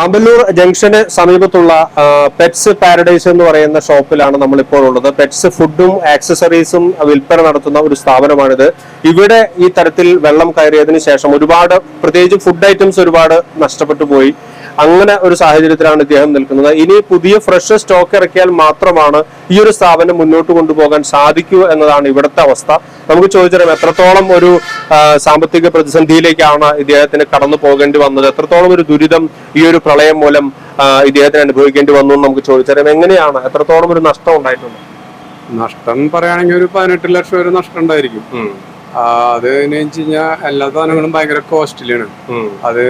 ആമ്പല്ലൂർ ജംഗ്ഷന് സമീപത്തുള്ള pets paradise എന്ന് പറയുന്ന ഷോപ്പിലാണ് നമ്മളിപ്പോൾ ഉള്ളത്. പെറ്റ്സ് ഫുഡും ആക്സസറീസും വിൽപ്പന നടത്തുന്ന ഒരു സ്ഥാപനമാണിത്. ഇവിടെ ഈ തരത്തിൽ വെള്ളം കയറിയതിനു ശേഷം ഒരുപാട് പ്രത്യേകിച്ച് ഫുഡ് ഐറ്റംസ് ഒരുപാട് നഷ്ടപ്പെട്ടു പോയി. അങ്ങനെ ഒരു സാഹചര്യത്തിലാണ് ഇദ്ദേഹം നിൽക്കുന്നത്. ഇനി പുതിയ ഫ്രഷ് സ്റ്റോക്ക് ഇറക്കിയാൽ മാത്രമാണ് ഈ ഒരു സ്ഥാപനം മുന്നോട്ട് കൊണ്ടുപോകാൻ സാധിക്കൂ എന്നതാണ് ഇവിടുത്തെ അവസ്ഥ. നമുക്ക് ചോദിച്ചറിയാം എത്രത്തോളം ഒരു സാമ്പത്തിക പ്രതിസന്ധിയിലേക്കാണ് ഇദ്ദേഹത്തിന് കടന്നു പോകേണ്ടി വന്നത്? എത്രത്തോളം ഒരു ദുരിതം ഈ ഒരു പ്രളയം മൂലം ഇദ്ദേഹത്തിന് അനുഭവിക്കേണ്ടി വന്നു എന്ന് നമുക്ക് ചോദിച്ചറിയാം. എങ്ങനെയാണ്? എത്രത്തോളം ഒരു നഷ്ടം ഉണ്ടായിട്ടുണ്ട്? നഷ്ടം പറയുകയാണെങ്കിൽ ഒരു പതിനെട്ട് ലക്ഷം വരെ നഷ്ടം ഉണ്ടായിരിക്കും. അത് വെച്ച് കഴിഞ്ഞാൽ എല്ലാ സാധനങ്ങളും ഭയങ്കര കോസ്റ്റ്ലിയാണ്. അത്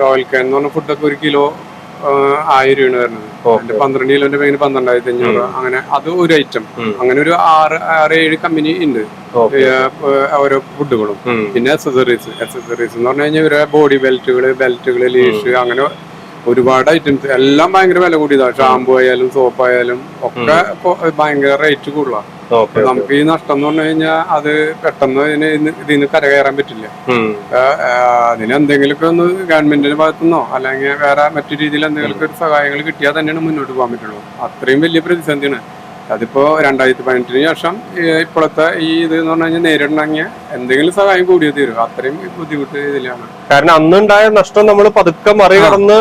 റോയൽ കാൻ എന്ന് പറഞ്ഞ ഫുഡൊക്കെ ഒരു കിലോ ആയിരം രൂപയാണ് വരുന്നത്. പന്ത്രണ്ട് കിലോന്റെ പേര് പന്ത്രണ്ടായിരത്തി അഞ്ഞൂറ് അങ്ങനെ അത് ഒരു ഐറ്റം അങ്ങനെ ഒരു ആറ് ആറ് ഏഴ് കമ്പനി ഉണ്ട്. ഓരോ ഫുഡുകളും പിന്നെ അക്സസറീസ് അക്സസറീസ് എന്ന് പറഞ്ഞു കഴിഞ്ഞാൽ ഇവരെ ബോഡി ബെൽറ്റുകൾ ബെൽറ്റുകൾ ലീഷ് അങ്ങനെ ഒരുപാട് ഐറ്റംസ് എല്ലാം ഭയങ്കര വില കൂടിയതാണ് ഷാമ്പു ആയാലും സോപ്പ് ആയാലും ഒക്കെ ഭയങ്കര റേറ്റ് കൂടുതലാണ് നമുക്ക് ഈ നഷ്ടം എന്ന് പറഞ്ഞു കഴിഞ്ഞാൽ അത് പെട്ടെന്ന് ഇതിന് ഇതിന് കരകയറാൻ പറ്റില്ല. അതിന് എന്തെങ്കിലുമൊക്കെ ഒന്ന് ഗവൺമെന്റിന്റെ ഭാഗത്തുനിന്നോ അല്ലെങ്കിൽ വേറെ മറ്റു രീതിയിൽ എന്തെങ്കിലുമൊക്കെ ഒരു സഹായങ്ങൾ കിട്ടിയാൽ തന്നെയാണ് മുന്നോട്ട് പോകാൻ പറ്റുള്ളൂ. അത്രയും വലിയ പ്രതിസന്ധിയാണ്. അതിപ്പോ രണ്ടായിരത്തി പതിനെട്ടിന് ശേഷം ഇപ്പോഴത്തെ ഈ ഇത് എന്ന് പറഞ്ഞു കഴിഞ്ഞാൽ നേരിടണമെങ്കിൽ എന്തെങ്കിലും സഹായം കൂടിയേ തീരും. അത്രയും ബുദ്ധിമുട്ട് ഇതിലാണ്. കാരണം അന്നുണ്ടായ നഷ്ടം നമ്മൾ പതുക്കെ മറികടന്ന്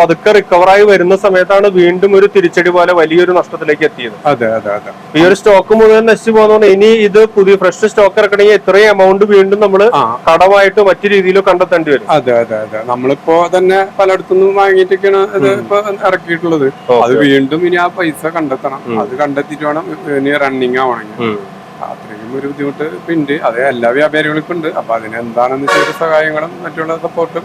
പതുക്കെ റിക്കവറായി വരുന്ന സമയത്താണ് വീണ്ടും ഒരു തിരിച്ചടി പോലെ വലിയൊരു നഷ്ടത്തിലേക്ക് എത്തിയത്. അതെ അതെ അതെ. ഈ ഒരു സ്റ്റോക്ക് മുഴുവൻ നശിച്ചു പോകുന്നതുകൊണ്ട് ഇനി ഇത് പുതിയ ഫ്രഷ് സ്റ്റോക്ക് ഇറക്കണമെങ്കിൽ ഇത്രയും എമൗണ്ട് വീണ്ടും നമ്മൾ കടമായിട്ട് മറ്റു രീതിയിലോ കണ്ടെത്തേണ്ടി വരും. അതെ അതെ അതെ. നമ്മളിപ്പോ തന്നെ പലയിടത്തുനിന്നും വാങ്ങിയിട്ടൊക്കെയാണ് ഇത് ഇപ്പൊ ഇറക്കിയിട്ടുള്ളത്. അത് വീണ്ടും ഇനി ആ പൈസ കണ്ടെത്തണം. അത് കണ്ടെത്തിയിട്ട് വേണം ഇനി റണ്ണിങ് ആവണമെങ്കിൽ അത്രയും ഒരു ബുദ്ധിമുട്ട് ഇപ്പൊ ഉണ്ട് അത് എല്ലാ വ്യാപാരികൾക്കും ഉണ്ട്. അപ്പൊ അതിന് എന്താണെന്ന് ചെയ്ത സഹായങ്ങളും മറ്റുള്ള സപ്പോർട്ടും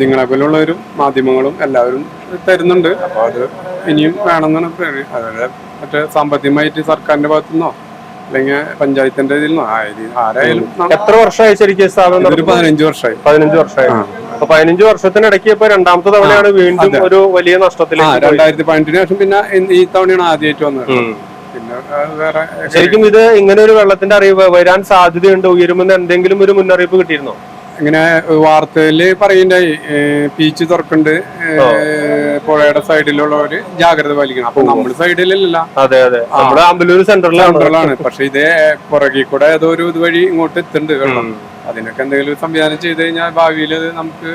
നിങ്ങളെ പോലുള്ളവരും മാധ്യമങ്ങളും എല്ലാവരും തരുന്നുണ്ട്. അപ്പൊ അത് ഇനിയും വേണമെന്നാണ് പ്രേരണ അതുപോലെ മറ്റേ സാമ്പത്തികമായിട്ട് സർക്കാരിന്റെ ഭാഗത്തു നിന്നോ അല്ലെങ്കിൽ പഞ്ചായത്തിന്റെ ഇതിൽ നിന്നോ ആയാലും ആരായാലും എത്ര വർഷമായി ശരിക്കും ഒരു? പതിനഞ്ച് വർഷമായി. പതിനഞ്ച് വർഷമായി. അപ്പൊ പതിനഞ്ച് വർഷത്തിനിടയ്ക്ക് ഇപ്പൊ രണ്ടാമത്തെ തവണയാണ് വീണ്ടും ഒരു വലിയ നഷ്ടത്തിൽ നഷ്ടത്തിലേക്ക്. രണ്ടായിരത്തി പതിനെട്ടിന് ശേഷം പിന്നെ ഈ തവണയാണ് ആദ്യമായിട്ട് വന്നത്. ശരിക്കും ഇത് ഇങ്ങനെ ഒരു വെള്ളത്തിന്റെ അറിവ് വരാൻ സാധ്യതയുണ്ട് ഉയരുമെന്ന് എന്തെങ്കിലും ഒരു മുന്നറിയിപ്പ് കിട്ടിയിരുന്നോ? ഇങ്ങനെ വാർത്തയിൽ പറയുണ്ടായി പീച്ച് തുറക്കുന്നുണ്ട് പുഴയുടെ സൈഡിലുള്ളവര് ജാഗ്രത പാലിക്കണം. അപ്പൊ നമ്മൾ സൈഡിലല്ല അതെ അതെ. നമ്മുടെ ആമ്പലൂർ സെന്ററിലാണ് പക്ഷെ ഇതേ പുറകിൽ കൂടെ ഏതോ ഒരു ഇതുവഴി ഇങ്ങോട്ട് എത്തുന്നുണ്ട് വെള്ളം അതിനൊക്കെ എന്തെങ്കിലും സംവിധാനം ചെയ്ത് കഴിഞ്ഞാൽ ഭാവിയിൽ നമുക്ക്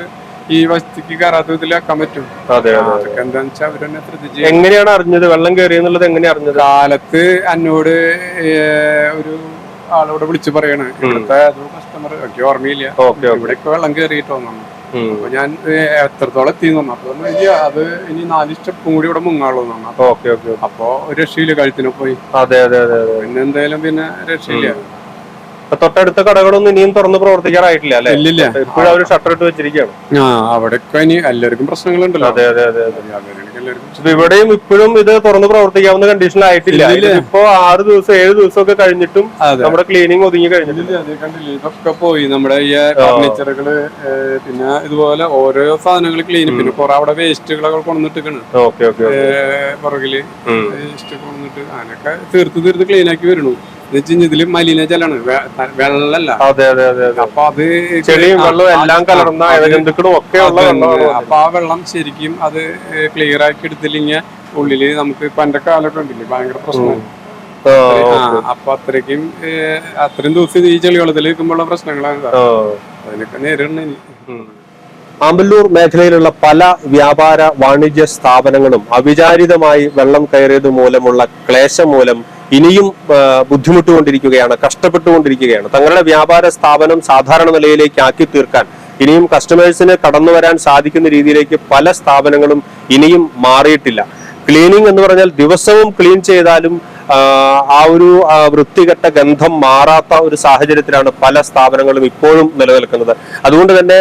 ഈ വസ്തുക്ക് കയറാത്ത വിധത്തിലാക്കാൻ പറ്റും. അതൊക്കെ എന്താന്ന് വെച്ചാൽ അവരെന്നെ ശ്രദ്ധിച്ച് എങ്ങനെയാണ് അറിഞ്ഞത്? വെള്ളം കയറി എന്നുള്ളത് എങ്ങനെയാ അറിഞ്ഞത്? കാലത്ത് എന്നോട് ഒരു ആളോട് വിളിച്ചു പറയണേ. ഇവിടുത്തെ കസ്റ്റമർ എനിക്ക് ഓർമ്മയില്ല. ഇവിടെയൊക്കെ വെള്ളം കയറിയിട്ട് വന്നു അപ്പൊ ഞാൻ എത്രത്തോളം എത്തി തന്നു അപ്പൊ "ഇല്ല, അത് ഇനി നാല് സ്റ്റെപ്പും കൂടി ഇവിടെ മുങ്ങാളൂ തന്നു അപ്പൊ ഒരു രക്ഷയില്ല കഴുത്തിന് പോയി. അതെ അതെ അതെ അതെ. പിന്നെ എന്തായാലും പിന്നെ രക്ഷയില്ല. തൊട്ടടുത്ത കടകളൊന്നും ഇനിയും തുറന്ന് പ്രവർത്തിക്കാറായിട്ടില്ല അല്ലെ? ഇല്ലില്ല. ഇപ്പോഴും അവർ ഷട്ടർ ഇട്ട് വെച്ചിരിക്കുകയാണ്. ആ അവിടെയൊക്കെ ഇനി എല്ലാവർക്കും പ്രശ്നങ്ങളുണ്ടല്ലോ. അതെ അതെ അതെ അപ്പൊ ഇവിടെയും ഇപ്പോഴും ഇത് തുറന്ന് പ്രവർത്തിക്കാവുന്ന കണ്ടീഷൻ ആയിട്ടില്ല. ഇപ്പോ ആറ് ദിവസം ഏഴ് ദിവസം ഒക്കെ കഴിഞ്ഞിട്ടും നമ്മുടെ ക്ലീനിങ് ഒതുങ്ങി കഴിഞ്ഞിട്ടില്ല. ഇതൊക്കെ പോയി. നമ്മുടെ ഈ ഫർണിച്ചറുകൾ പിന്നെ ഇതുപോലെ ഓരോ സാധനങ്ങൾ ക്ലീൻ പിന്നെ കുറെ അവിടെ വേസ്റ്റുകളൊക്കെ ഓക്കെ പുറകിൽ വേസ്റ്റ് കൊണ്ടുവന്നിട്ട് അതിനൊക്കെ തീർത്ത് തീർത്ത് ക്ലീൻ ആക്കി വരണു. എന്ന് ഇതിൽ മലിനജലാണ് വെ- വെള്ളമല്ല. അതെ അതെ അതെ അപ്പൊ അത് ചെളിയും വെള്ളവും എല്ലാം കലർന്ന ജന്തുക്കളും ഒക്കെ അപ്പൊ ആ വെള്ളം ശരിക്കും അത് ക്ലിയർ ആക്കി എടുത്തില്ലെങ്കിൽ ഉള്ളിൽ നമുക്ക് ഇപ്പൊ എന്റെ കാലൊക്കെ ഉണ്ടല്ലേ ഭയങ്കര പ്രശ്നമാണ് അപ്പൊ അത്രയ്ക്കും അത്രയും ദിവസം ഈ ചെളി വെള്ളത്തിൽ നിൽക്കുമ്പോഴുള്ള പ്രശ്നങ്ങളാണ്. അതിനൊക്കെ നേരിടണം ആമ്പല്ലൂർ മേഖലയിലുള്ള പല വ്യാപാര വാണിജ്യ സ്ഥാപനങ്ങളും അവിചാരിതമായി വെള്ളം കയറിയത് മൂലമുള്ള ക്ലേശം മൂലം ഇനിയും ബുദ്ധിമുട്ടുകൊണ്ടിരിക്കുകയാണ് കഷ്ടപ്പെട്ടുകൊണ്ടിരിക്കുകയാണ്. തങ്ങളുടെ വ്യാപാര സ്ഥാപനം സാധാരണ നിലയിലേക്ക് ആക്കി തീർക്കാൻ ഇനിയും കസ്റ്റമേഴ്സിന് കടന്നു വരാൻ സാധിക്കുന്ന രീതിയിലേക്ക് പല സ്ഥാപനങ്ങളും ഇനിയും മാറിയിട്ടില്ല. ക്ലീനിങ് എന്ന് പറഞ്ഞാൽ ദിവസവും ക്ലീൻ ചെയ്താലും ആ, ഒരു വൃത്തികെട്ട ഗന്ധം മാറാത്ത ഒരു സാഹചര്യത്തിലാണ് പല സ്ഥാപനങ്ങളും ഇപ്പോഴും നിലനിൽക്കുന്നത്. അതുകൊണ്ട് തന്നെ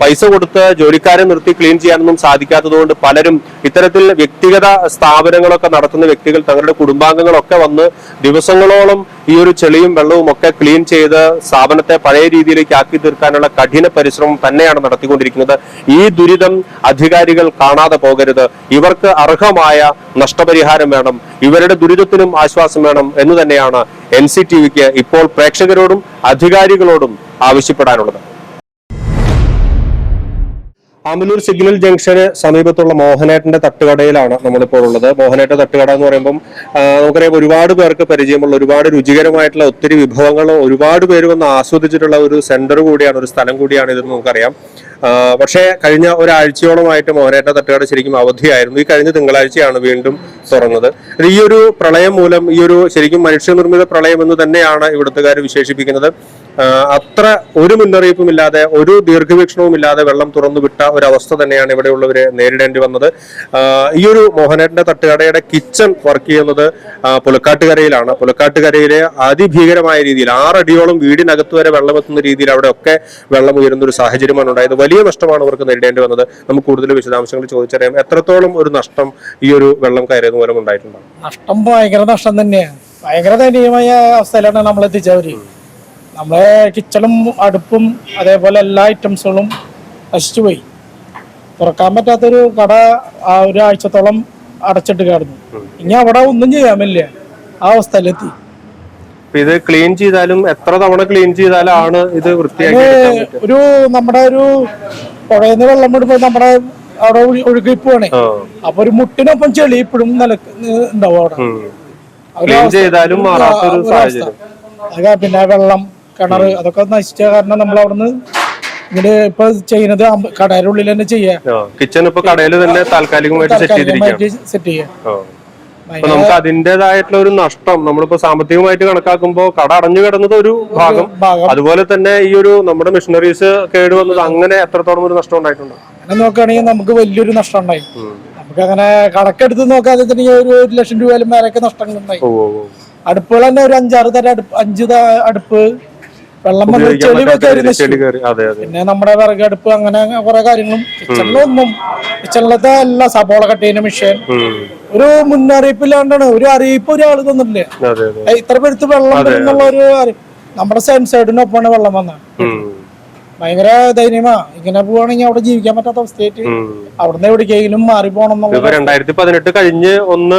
പൈസ കൊടുത്ത് ജോലിക്കാരെ നിർത്തി ക്ലീൻ ചെയ്യാനൊന്നും സാധിക്കാത്തതുകൊണ്ട് പലരും ഇത്തരത്തിൽ വ്യക്തിഗത സ്ഥാപനങ്ങളൊക്കെ നടത്തുന്ന വ്യക്തികൾ തങ്ങളുടെ കുടുംബാംഗങ്ങളൊക്കെ വന്ന് ദിവസങ്ങളോളം ഈ ഒരു ചെളിയും വെള്ളവും ഒക്കെ ക്ലീൻ ചെയ്ത് സ്ഥാപനത്തെ പഴയ രീതിയിലേക്ക് ആക്കി തീർക്കാനുള്ള കഠിന പരിശ്രമം തന്നെയാണ് നടത്തിക്കൊണ്ടിരിക്കുന്നത്. ഈ ദുരിതം അധികാരികൾ കാണാതെ പോകരുത്. ഇവർക്ക് അർഹമായ നഷ്ടപരിഹാരം വേണം. ഇവരുടെ ദുരിതത്തിനും ആശ്വാസം വേണം എന്ന് തന്നെയാണ് എൻ ഇപ്പോൾ പ്രേക്ഷകരോടും അധികാരികളോടും ആവശ്യപ്പെടാനുള്ളത്. ആമ്പലൂർ സിഗ്നൽ ജംഗ്ഷന് സമീപത്തുള്ള മോഹനേട്ടന്റെ തട്ടുകടയിലാണ് നമ്മളിപ്പോൾ ഉള്ളത്. മോഹനേട്ട തട്ടുകട എന്ന് പറയുമ്പം നമുക്കറിയാം ഒരുപാട് പേർക്ക് പരിചയമുള്ള ഒരുപാട് രുചികരമായിട്ടുള്ള ഒത്തിരി വിഭവങ്ങൾ ഒരുപാട് പേര് വന്ന് ആസ്വദിച്ചിട്ടുള്ള ഒരു സെന്റർ കൂടിയാണ് ഒരു സ്ഥലം കൂടിയാണ് ഇതെന്ന് നമുക്കറിയാം. പക്ഷേ കഴിഞ്ഞ ഒരാഴ്ചയോളമായിട്ട് മോഹനേട്ട തട്ടുകട ശരിക്കും അവധിയായിരുന്നു. ഈ കഴിഞ്ഞ തിങ്കളാഴ്ചയാണ് വീണ്ടും തുറന്നത്. ഈ ഒരു പ്രളയം മൂലം ഈ ഒരു ശരിക്കും മനുഷ്യനിർമ്മിത പ്രളയം എന്ന് തന്നെയാണ് ഇവിടുത്തുകാർ വിശേഷിപ്പിക്കുന്നത്. അത്ര ഒരു മുന്നറിയിപ്പും ഇല്ലാതെ ഒരു ദീർഘവീക്ഷണവും ഇല്ലാതെ വെള്ളം തുറന്നു വിട്ട ഒരു അവസ്ഥ തന്നെയാണ് ഇവിടെയുള്ളവരെ നേരിടേണ്ടി വന്നത്. ഈ ഒരു മോഹനേട്ടന്റെ തട്ടുകടയുടെ കിച്ചൺ വർക്ക് ചെയ്യുന്നത് പുലക്കാട്ടുകരയിലാണ്. പുലക്കാട്ടുകരയിലെ അതിഭീകരമായ രീതിയിൽ ആറടിയോളം വീടിനകത്ത് വരെ വെള്ളം എത്തുന്ന രീതിയിൽ അവിടെ ഒക്കെ വെള്ളം ഉയരുന്ന ഒരു സാഹചര്യമാണ് ഉണ്ടായത്. വലിയ നഷ്ടമാണ് അവർക്ക് നേരിടേണ്ടി വന്നത്. നമുക്ക് കൂടുതൽ വിശദാംശങ്ങൾ ചോദിച്ചറിയാം. എത്രത്തോളം ഒരു നഷ്ടം ഈ ഒരു വെള്ളം കയറിയത് മൂലം ഉണ്ടായിട്ടുണ്ടോ? നഷ്ടം ഭയങ്കര നഷ്ടം തന്നെയാണ്. ഭയങ്കര ദയനീയമായ അവസ്ഥയിലാണ് നമ്മൾ എത്തിച്ചവര് നമ്മളെ കിച്ചണും അടുപ്പും അതേപോലെ എല്ലാ ഐറ്റംസുകളും നശിച്ചു പോയി. തുറക്കാൻ പറ്റാത്തൊരു കട ആ ഒരു ആഴ്ചത്തോളം അടച്ചിട്ട് കിടന്നു. ഇനി അവിടെ ഒന്നും ചെയ്യാൻ പറ്റില്ല. ആ അവസ്ഥയിലെത്തി. ഇത് ക്ലീൻ ചെയ്താലും എത്ര തവണ ക്ലീൻ ചെയ്താലാണ് ഇത് വൃത്തിയാക്കി ഒരു നമ്മുടെ ഒരു പുഴയിന്ന് വെള്ളം വിടുമ്പോ നമ്മുടെ അവിടെ ഒഴു- ഒഴുകി പോവാണേ അപ്പൊ ഒരു മുട്ടിനൊപ്പം ചെളി ഇപ്പോഴും നിലയ്ക്ക് ഉണ്ടാവും അവിടെ. ക്ലീൻ ചെയ്താലും മാറാത്തൊരു സാഹചര്യം. പിന്നെ വെള്ളം കിണർ അതൊക്കെ നശിച്ച കാരണം നമ്മൾ അവിടുന്ന് ഇവിടെ ഇപ്പൊ ചെയ്യുന്നത് കടയുടെ ഉള്ളിൽ തന്നെ ചെയ്യാ. കിച്ചൺ ഇപ്പൊ കടയിൽ തന്നെ താൽക്കാലികമായിട്ട് സെറ്റ് ചെയ്യാം. അപ്പൊ നമുക്ക് അതിന്റേതായിട്ടുള്ള ഒരു നഷ്ടം നമ്മളിപ്പോ സാമ്പത്തികമായിട്ട് കണക്കാക്കുമ്പോൾ കട അടഞ്ഞു കിടന്നത് ഒരു ഭാഗം. അതുപോലെ തന്നെ ഈ ഒരു നമ്മുടെ മിഷനറീസ് കേടുവന്നത് അങ്ങനെ എത്രത്തോളം ഒരു നഷ്ടം ഉണ്ടായിട്ടുണ്ട്? അങ്ങനെ നോക്കുകയാണെങ്കിൽ നമുക്ക് വലിയൊരു നഷ്ടം ഉണ്ടായി. നമുക്ക് അങ്ങനെ കണക്കെടുത്ത് നോക്കാതെ തന്നെ ഒരു ഒരു ലക്ഷം രൂപയിലും മേലൊക്കെ നഷ്ടങ്ങൾ ഉണ്ടായി. അടുപ്പുകൾ തന്നെ ഒരു അഞ്ചാറ് തരം അടുപ്പ് അഞ്ച് അടുപ്പ് വെള്ളം വന്ന് ചെളി കയറി. പിന്നെ നമ്മുടെ വിറകടുപ്പ് അങ്ങനെ കുറെ കാര്യങ്ങളും കിച്ചണിലൊന്നും കിച്ചണിലത്തെ എല്ലാ സബോള കട്ട് ചെയ്യുന്ന മെഷീൻ. ഒരു മുന്നറിയിപ്പില്ലാണ്ടാണ്. ഒരു അറിയിപ്പ് ഒരാൾ തന്നിട്ടില്ല? ഇത്ര പേരുത്ത് വെള്ളം വരുന്നുള്ള ഒരു നമ്മുടെ സെൻസൈഡിനൊപ്പമാണ് വെള്ളം വന്നത്. ഭയങ്കര ധൈര്യമാ ഇങ്ങനെ പോവാണെങ്കിൽ അവിടെ ജീവിക്കാൻ പറ്റാത്ത അവസ്ഥയായിട്ട്. അവിടുന്ന് എവിടേക്കെങ്കിലും മാറി പോകണം എന്നുള്ള രണ്ടായിരത്തി പതിനെട്ട് കഴിഞ്ഞ് ഒന്ന്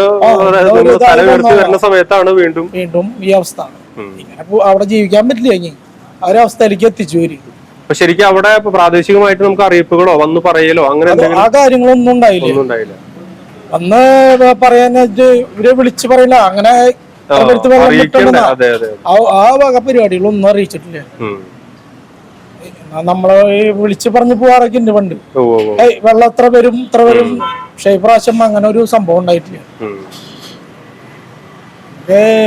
വരുന്ന സമയത്താണ് വീണ്ടും വീണ്ടും ഈ അവസ്ഥ. ഇങ്ങനെ അവിടെ ജീവിക്കാൻ പറ്റില്ല ഇനി. ആ ഒരു അവസ്ഥയിലേക്ക് എത്തിച്ചു അപ്പൊ ശരിക്കും അവിടെ പ്രാദേശികമായിട്ട് നമുക്ക് അറിയിപ്പുകളോ? വന്ന് പറയലോ? അങ്ങനെ ആ കാര്യങ്ങളൊന്നും ഉണ്ടായില്ല. ഒന്നും ഉണ്ടായില്ല. വന്ന് പറയാനായിട്ട് ഇവരെ വിളിച്ച് പറയില്ല. അങ്ങനെ ആ, ഇത്ര വെള്ളം അറിയിക്കണ്ടേ. കിട്ടണമെന്നാ. അതെ അതെ ആ ആ വക പരിപാടികളൊന്നും അറിയിച്ചിട്ടില്ല. ഉം. നമ്മൾ ഈ വിളിച്ച് പറഞ്ഞു പോവാറൊക്കെ ഉണ്ട് പണ്ട്. ഓ ഓ ഓ. ഏയ് വെള്ളം എത്ര വരും ഇത്ര വരും. പക്ഷെ ഈ പ്രാവശ്യം അങ്ങനെ ഒരു സംഭവം ഉണ്ടായിട്ടില്ല. ഉം.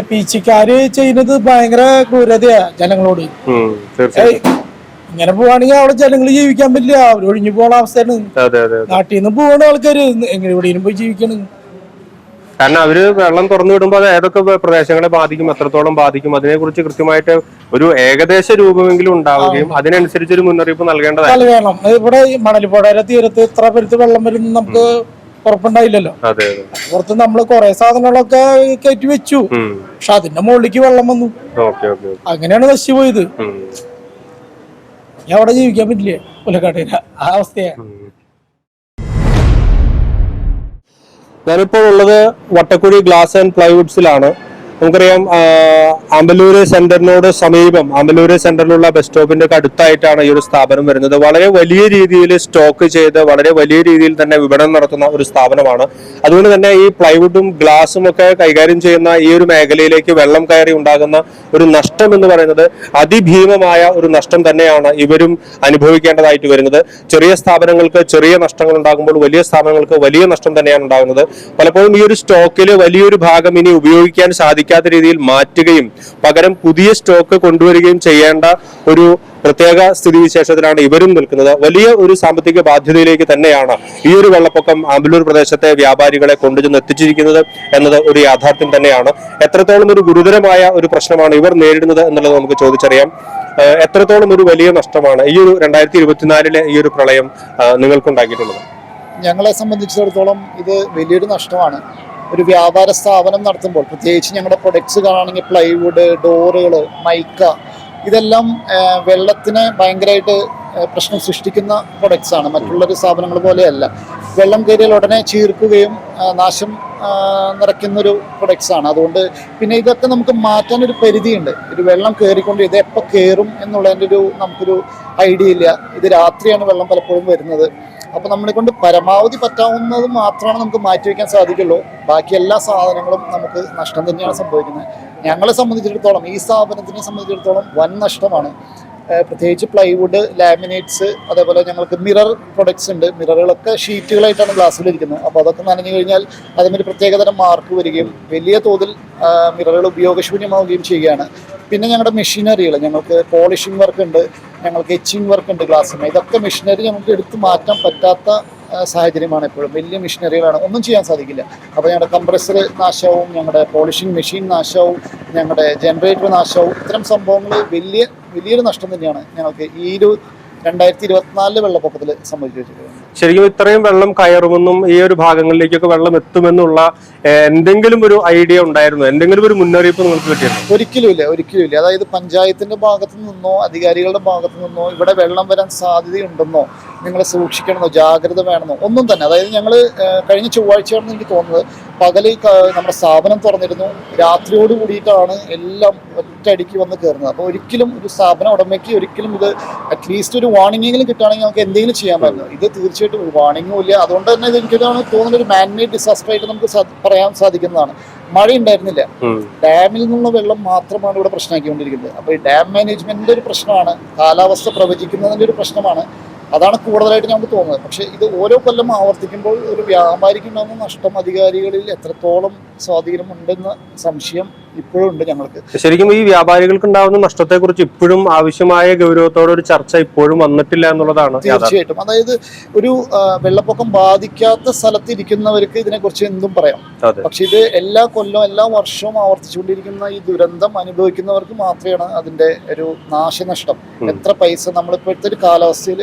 പീച്ചിക്കാര് ചെയ്യുന്നത് ഭയങ്കര ക്രൂരതയാ ജനങ്ങളോട്. ഇങ്ങനെ പോവാണെങ്കിൽ അവിടെ ജനങ്ങൾ ജീവിക്കാൻ പറ്റില്ല. അവർ ഒഴിഞ്ഞു പോകണ അവസ്ഥയാണ്. നാട്ടിൽ നിന്ന് പോകണ ആൾക്കാര് എങ്ങനെ എവിടെയും പോയി ജീവിക്കണം? കാരണം അവർ വെള്ളം തുറന്നു വിടുമ്പോൾ അത് ഏതൊക്കെ പ്രദേശങ്ങളെ ബാധിക്കും എത്രത്തോളം ബാധിക്കും അതിനെക്കുറിച്ച് കൃത്യമായിട്ട് ഒരു ഏകദേശ രൂപമെങ്കിലും ഉണ്ടാവുകയും അതിനനുസരിച്ച് ഒരു മുന്നറിയിപ്പ് നൽകേണ്ടതാണ്. ഇവിടെ മണലിപ്പുഴ തീരത്ത് ഇത്ര പേരത്ത് വെള്ളം വരുന്നു നമുക്ക് ഉറപ്പുണ്ടായില്ലല്ലോ. പുറത്ത് നമ്മൾ കുറെ സാധനങ്ങളൊക്കെ കയറ്റി വെച്ചു. പക്ഷെ അതിന്റെ മുകളിലേക്ക് വെള്ളം വന്നു. അങ്ങനെയാണ് നശിച്ചു പോയത്. ഞാൻ അവിടെ ജീവിക്കാൻ പറ്റില്ലേ? പുലക്കാട്ടിന് ആ അവസ്ഥയാ. ഞാനിപ്പോൾ ഉള്ളത് വട്ടക്കുഴി ഗ്ലാസ് ആൻഡ് പ്ലൈവുഡ്സിലാണ്. നമുക്കറിയാം അമ്പലൂര് സെന്ററിനോട് സമീപം അമ്പലൂര് സെന്ററിലുള്ള ബസ് സ്റ്റോപ്പിന്റെ അടുത്തായിട്ടാണ് ഈ ഒരു സ്ഥാപനം വരുന്നത്. വളരെ വലിയ രീതിയിൽ സ്റ്റോക്ക് ചെയ്ത് വളരെ വലിയ രീതിയിൽ തന്നെ വിപണനം നടത്തുന്ന ഒരു സ്ഥാപനമാണ്. അതുകൊണ്ട് തന്നെ ഈ പ്ലൈവുഡും ഗ്ലാസും ഒക്കെ കൈകാര്യം ചെയ്യുന്ന ഈ ഒരു മേഖലയിലേക്ക് വെള്ളം കയറി ഉണ്ടാകുന്ന ഒരു നഷ്ടം എന്ന് പറയുന്നത് അതിഭീമമായ ഒരു നഷ്ടം തന്നെയാണ് ഇവരും അനുഭവിക്കേണ്ടതായിട്ട് വരുന്നത്. ചെറിയ സ്ഥാപനങ്ങൾക്ക് ചെറിയ നഷ്ടങ്ങൾ ഉണ്ടാകുമ്പോൾ വലിയ സ്ഥാപനങ്ങൾക്ക് വലിയ നഷ്ടം തന്നെയാണ് ഉണ്ടാകുന്നത്. പലപ്പോഴും ഈ ഒരു സ്റ്റോക്കിൽ വലിയൊരു ഭാഗം ഇനി ഉപയോഗിക്കാൻ സാധിക്കാത്ത രീതിയിൽ മാറ്റുകയും പകരം പുതിയ സ്റ്റോക്ക് കൊണ്ടുവരികയും ചെയ്യേണ്ട ഒരു പ്രത്യേക സ്ഥിതിവിശേഷത്തിലാണ് ഇവരും നിൽക്കുന്നത്. വലിയ ഒരു സാമ്പത്തിക ബാധ്യതയിലേക്ക് തന്നെയാണ് ഈ ഒരു വെള്ളപ്പൊക്കം ആമ്പലൂർ പ്രദേശത്തെ വ്യാപാരികളെ കൊണ്ടുചെന്ന് എത്തിച്ചിരിക്കുന്നത് എന്നത് ഒരു യാഥാർത്ഥ്യം തന്നെയാണ്. എത്രത്തോളം ഒരു ഗുരുതരമായ ഒരു പ്രശ്നമാണ് ഇവർ നേരിടുന്നത് എന്നുള്ളത് നമുക്ക് ചോദിച്ചറിയാം. എത്രത്തോളം ഒരു വലിയ നഷ്ടമാണ് ഈ ഒരു രണ്ടായിരത്തി ഇരുപത്തിനാലിലെ ഈ ഒരു പ്രളയം നിങ്ങൾക്കുണ്ടാക്കിയിട്ടുള്ളത്? ഞങ്ങളെ സംബന്ധിച്ചിടത്തോളം ഇത് വലിയൊരു നഷ്ടമാണ്. ഒരു വ്യാപാര സ്ഥാപനം നടത്തുമ്പോൾ പ്രത്യേകിച്ച് ഞങ്ങളുടെ പ്രൊഡക്ട്സ് കാണുകയാണെങ്കിൽ പ്ലൈവുഡ് ഡോറുകൾ മൈക്ക ഇതെല്ലാം വെള്ളത്തിന് ഭയങ്കരമായിട്ട് പ്രശ്നം സൃഷ്ടിക്കുന്ന പ്രൊഡക്ട്സ് ആണ്. മറ്റുള്ളൊരു സ്ഥാപനങ്ങൾ പോലെയല്ല. വെള്ളം കയറിയാൽ ഉടനെ ചീർക്കുകയും നാശം നിറയ്ക്കുന്നൊരു പ്രൊഡക്ട്സ് ആണ്. അതുകൊണ്ട് പിന്നെ ഇതൊക്കെ നമുക്ക് മാറ്റാൻ ഒരു പരിധിയുണ്ട്. ഒരു വെള്ളം കയറിക്കൊണ്ട് ഇത് കയറും എന്നുള്ളതിന്റെ ഒരു നമുക്കൊരു ഐഡിയ ഇല്ല. ഇത് രാത്രിയാണ് വെള്ളം പലപ്പോഴും വരുന്നത്. അപ്പോൾ നമ്മളെ കൊണ്ട് പരമാവധി പറ്റാവുന്നത് മാത്രമാണ് നമുക്ക് മാറ്റിവെക്കാൻ സാധിക്കുള്ളൂ. ബാക്കി എല്ലാ സാധനങ്ങളും നമുക്ക് നഷ്ടം തന്നെയാണ് സംഭവിക്കുന്നത്. ഞങ്ങളെ സംബന്ധിച്ചിടത്തോളം ഈ സ്ഥാപനത്തിനെ സംബന്ധിച്ചിടത്തോളം വൻ നഷ്ടമാണ്. പ്രത്യേകിച്ച് പ്ലൈവുഡ് ലാമിനേറ്റ്സ് അതേപോലെ ഞങ്ങൾക്ക് മിറർ പ്രൊഡക്ട്സ് ഉണ്ട്. മിററുകളൊക്കെ ഷീറ്റുകളായിട്ടാണ് ഗ്ലാസ്സിലിരിക്കുന്നത് അപ്പോൾ അതൊക്കെ നനഞ്ഞു കഴിഞ്ഞാൽ അതിനൊരു പ്രത്യേകതരം മാർക്ക് വരികയും വലിയ തോതിൽ മിററുകൾ ഉപയോഗശൂന്യമാവുകയും ചെയ്യുകയാണ്. പിന്നെ ഞങ്ങളുടെ മെഷീനറികൾ ഞങ്ങൾക്ക് പോളിഷിംഗ് വർക്ക് ഉണ്ട്. ഞങ്ങൾക്ക് എച്ചിങ് വർക്ക് ഉണ്ട് ഗ്ലാസ്സിന് ഇതൊക്കെ മെഷീനറി ഞങ്ങൾക്ക് എടുത്തു മാറ്റാൻ പറ്റാത്ത സാഹചര്യമാണ് എപ്പോഴും വലിയ മെഷീനറികളാണ് ഒന്നും ചെയ്യാൻ സാധിക്കില്ല. അപ്പോൾ ഞങ്ങളുടെ കംപ്രസർ നാശവും ഞങ്ങളുടെ പോളിഷിംഗ് മെഷീൻ നാശവും ഞങ്ങളുടെ ജനറേറ്റർ നാശവും ഇത്തരം സംഭവങ്ങൾ വലിയ വലിയൊരു നഷ്ടം തന്നെയാണ് ഞങ്ങൾക്ക് ഈ ഒരു രണ്ടായിരത്തി ഇരുപത്തിനാലിൽ വെള്ളപ്പൊക്കത്തിൽ സംഭവിച്ചു ശരിക്കും ഇത്രയും വെള്ളം കയറുമെന്നും ഈ ഒരു ഭാഗങ്ങളിലേക്കൊക്കെ വെള്ളം എത്തുമെന്നുള്ള എന്തെങ്കിലും ഒരു ഐഡിയ ഉണ്ടായിരുന്നു. എന്തെങ്കിലും ഒരു മുന്നറിയിപ്പ് നിങ്ങൾക്ക് കിട്ടിയിരുന്നു ഒരിക്കലും ഇല്ല ഒരിക്കലും ഇല്ല. അതായത് പഞ്ചായത്തിന്റെ ഭാഗത്തു നിന്നോ അധികാരികളുടെ ഭാഗത്തു നിന്നോ ഇവിടെ വെള്ളം വരാൻ സാധ്യതയുണ്ടെന്നോ നിങ്ങൾ സൂക്ഷിക്കണമെന്നോ ജാഗ്രത വേണമെന്നോ ഒന്നും തന്നെ. അതായത് ഞങ്ങൾ കഴിഞ്ഞ ചൊവ്വാഴ്ചയാണെന്ന് എനിക്ക് തോന്നുന്നത് പകൽ നമ്മുടെ സ്ഥാപനം തുറന്നിരുന്നു. രാത്രിയോട് കൂടിയിട്ടാണ് എല്ലാം ഒറ്റയടിക്ക് വന്ന് കയറുന്നത്. അപ്പോൾ ഒരിക്കലും ഒരു സ്ഥാപന ഉടമയ്ക്ക് ഒരിക്കലും ഇത് അറ്റ്ലീസ്റ്റ് ഒരു വാർണിംഗെങ്കിലും കിട്ടുകയാണെങ്കിൽ നമുക്ക് എന്തെങ്കിലും ചെയ്യാൻ പറ്റുന്നു ഇത് തീർച്ചയായിട്ടും ഒരു വാണിംഗും ഇല്ല. അതുകൊണ്ട് തന്നെ ഇത് എനിക്കിതാണ് തോന്നുന്ന ഒരു മാൻമേഡ് ഡിസാസ്റ്റർ ആയിട്ട് നമുക്ക് പറയാൻ സാധിക്കുന്നതാണ്. മഴ ഉണ്ടായിരുന്നില്ല ഡാമിൽ നിന്നുള്ള വെള്ളം മാത്രമാണ് ഇവിടെ പ്രശ്നമാക്കിക്കൊണ്ടിരിക്കുന്നത്. അപ്പോൾ ഈ ഡാം മാനേജ്മെന്റിന്റെ ഒരു പ്രശ്നമാണ്. കാലാവസ്ഥ പ്രവചിക്കുന്നതിന്റെ ഒരു പ്രശ്നമാണ്. അതാണ് കൂടുതലായിട്ട് ഞങ്ങൾക്ക് തോന്നുന്നത്. പക്ഷേ ഇത് ഓരോ കൊല്ലം ആവർത്തിക്കുമ്പോൾ ഒരു വ്യാപാരിക്ക് ഉണ്ടാകുന്ന നഷ്ടം അധികാരികളിൽ എത്രത്തോളം സ്വാധീനമുണ്ടെന്ന സംശയം ഇപ്പോഴും ഉണ്ട് ഞങ്ങൾക്ക്. ശരിക്കും ഈ വ്യാപാരികൾക്ക് ഉണ്ടാവുന്ന നഷ്ടത്തെക്കുറിച്ച് ഇപ്പോഴും ആവശ്യമായ ഗൗരവത്തോടെ ഒരു ചർച്ച ഇപ്പോഴും വന്നിട്ടില്ല എന്നുള്ളതാണ് തീർച്ചയായിട്ടും. അതായത് ഒരു വെള്ളപ്പൊക്കം ബാധിക്കാത്ത സ്ഥലത്ത് ഇരിക്കുന്നവർക്ക് ഇതിനെക്കുറിച്ച് എന്തും പറയാം. പക്ഷെ ഇത് എല്ലാ കൊല്ലവും എല്ലാ വർഷവും ആവർത്തിച്ചുകൊണ്ടിരിക്കുന്ന ഈ ദുരന്തം അനുഭവിക്കുന്നവർക്ക് മാത്രമാണ് അതിന്റെ ഒരു നാശനഷ്ടം. എത്ര പൈസ നമ്മളിപ്പോഴത്തെ ഒരു കാലാവസ്ഥയിൽ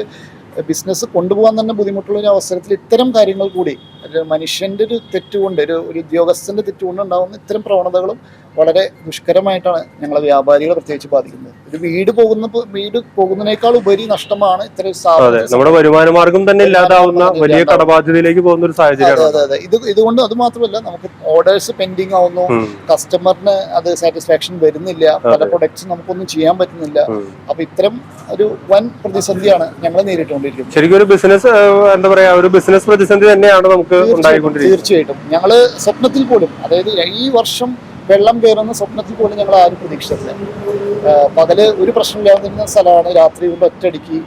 ബിസിനസ് കൊണ്ടുപോകാൻ തന്നെ ബുദ്ധിമുട്ടുള്ള ഒരു അവസരത്തിൽ ഇത്തരം കാര്യങ്ങൾ കൂടി ഒരു മനുഷ്യന്റെ ഒരു തെറ്റുകൊണ്ട് ഒരു ഒരു ഉദ്യോഗസ്ഥന്റെ തെറ്റുകൊണ്ട് ഉണ്ടാകുന്ന ഇത്തരം പ്രവണതകളും വളരെ ദുഷ്കരമായിട്ടാണ് ഞങ്ങളെ വ്യാപാരികളെ പ്രത്യേകിച്ച് ബാധിക്കുന്നത്. ഒരു വീട് പോകുന്ന വീട് പോകുന്നതിനേക്കാൾ ഉപരി നഷ്ടമാണ് ഇത്തരം നമ്മുടെ വരുമാന മാർഗം തന്നെ ഇല്ലാതാവുന്ന വലിയ കടബാധ്യതയിലേക്ക് പോകുന്ന ഒരു സാഹചര്യം അതെ അതെ ഇത് ഇതുകൊണ്ട് അത് മാത്രമല്ല നമുക്ക് ഓർഡേഴ്സ് പെൻഡിങ് ആവുന്നു. കസ്റ്റമറിന് അത് സാറ്റിസ്ഫാക്ഷൻ വരുന്നില്ല. പല പ്രൊഡക്ട്സ് നമുക്കൊന്നും ചെയ്യാൻ പറ്റുന്നില്ല. അപ്പൊ ഇത്തരം ഒരു വൻ പ്രതിസന്ധിയാണ് ഞങ്ങൾ നേരിട്ടുകൊണ്ടിരിക്കുന്നത്. ശരിക്കും ഒരു ബിസിനസ് എന്താ പറയാ ഒരു ബിസിനസ് പ്രതിസന്ധി തന്നെയാണ് നമുക്ക് ഉണ്ടായിക്കൊണ്ടിരിക്കുന്നത് തീർച്ചയായിട്ടും ഞങ്ങൾ സ്വപ്നത്തിൽ പോലും അതായത് ഈ വർഷം വെള്ളം കയറുന്ന സ്വപ്നത്തിൽ പോലും ഞങ്ങൾ ആരും പ്രതീക്ഷിച്ചില്ല പകൽ ഒരു പ്രശ്നമില്ലാതിരുന്ന സ്ഥലമാണ് രാത്രി കൊണ്ട് ഒറ്റയടിക്ക്